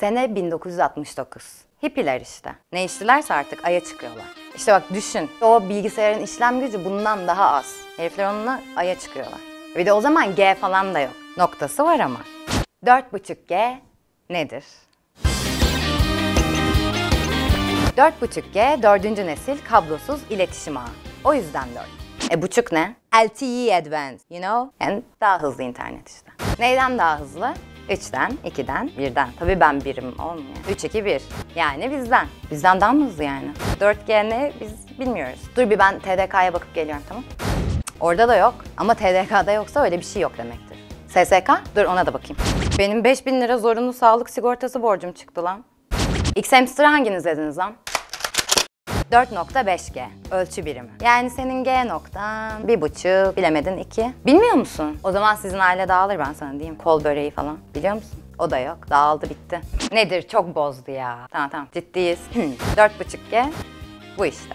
Sene 1969. Hippiler işte. Ne içtilerse artık aya çıkıyorlar. İşte bak düşün. O bilgisayarın işlem gücü bundan daha az. Herifler onunla aya çıkıyorlar. Bir de o zaman G falan da yok. Noktası var ama. 4.5G nedir? 4.5G dördüncü nesil kablosuz iletişim ağı. O yüzden 4. E buçuk ne? LTE Advanced, you know? Yani daha hızlı internet işte. Neyden daha hızlı? 3'ten, 2'den, 1'den. Tabii ben birim olmuyor. 3, 2, 1. Yani bizden. Bizden daha mı hızlı yani? 4G ne biz bilmiyoruz. Dur bir ben TDK'ya bakıp geliyorum tamam Orada da yok ama TDK'da yoksa öyle bir şey yok demektir. SSK? Dur ona da bakayım. Benim 5000 lira zorunlu sağlık sigortası borcum çıktı lan. X hamster hanginiz dediniz lan? 4.5G ölçü birimi. Yani senin G noktan bir buçuk bilemedin iki. Bilmiyor musun? O zaman sizin aile dağılır ben sana diyeyim. Kol böreği falan. Biliyor musun? O da yok. Dağıldı bitti. Nedir? Çok bozdu ya. Tamam tamam ciddiyiz. 4.5G bu işte.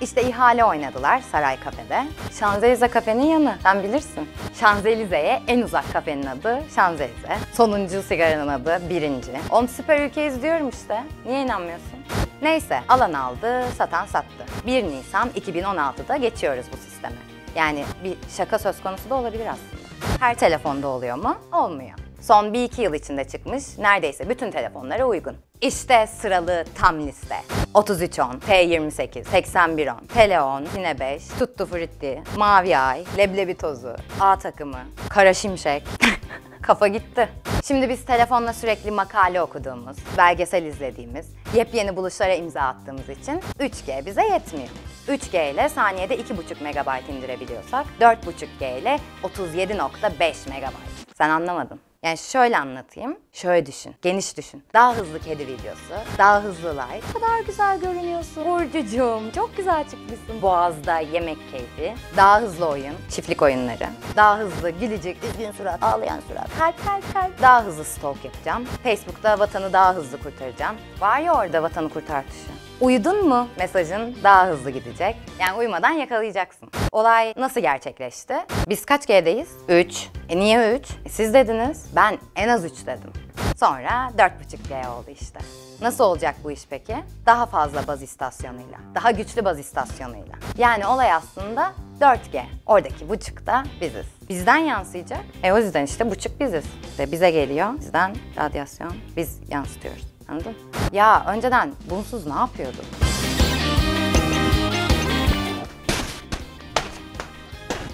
İşte ihale oynadılar Saray Kafe'de. Şanzelize kafenin yanı. Sen bilirsin. Şanzelize'ye en uzak kafenin adı Şanzelize. Sonuncu sigaranın adı birinci. Oğlum süper ülkeyiz diyorum işte. Niye inanmıyorsun? Neyse alan aldı, satan sattı. 1 Nisan 2016'da geçiyoruz bu sisteme. Yani bir şaka söz konusu da olabilir aslında. Her telefonda oluyor mu? Olmuyor. Son 1-2 yıl içinde çıkmış neredeyse bütün telefonlara uygun. İşte sıralı tam liste. 3310, T28, 8110, Teleon, Yine 5, Tuttu Fritti, Mavi Ay, Leblebi Tozu, A takımı, Kara Şimşek. Kafa gitti. Şimdi biz telefonla sürekli makale okuduğumuz, belgesel izlediğimiz, yepyeni buluşlara imza attığımız için 3G bize yetmiyor. 3G ile saniyede 2,5 MB indirebiliyorsak 4,5G ile 37.5 MB. Sen anlamadın. Yani şöyle anlatayım. Şöyle düşün. Geniş düşün. Daha hızlı kedi videosu. Daha hızlı like. Ne kadar güzel görünüyorsun. Burcucuğum çok güzel çıkmışsın. Boğaz'da yemek keyfi. Daha hızlı oyun. Çiftlik oyunları. Daha hızlı gülücük, üzgün surat, ağlayan surat. Kalp kalp kalp. Daha hızlı stalk yapacağım. Facebook'ta vatanı daha hızlı kurtaracağım. Var ya orada vatanı kurtar tuşu. Uyudun mu? Mesajın daha hızlı gidecek. Yani uyumadan yakalayacaksın. Olay nasıl gerçekleşti? Biz kaç G'deyiz? 3. E niye 3? E siz dediniz. Ben en az 3 dedim. Sonra 4.5G oldu işte. Nasıl olacak bu iş peki? Daha fazla baz istasyonuyla, daha güçlü baz istasyonuyla. Yani olay aslında 4G. Oradaki buçuk da biziz. Bizden yansıyacak. E o yüzden işte buçuk biziz. İşte bize geliyor, bizden radyasyon, biz yansıtıyoruz. Anladın? Ya önceden bunsuz ne yapıyorduk?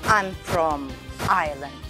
I'm from Ireland.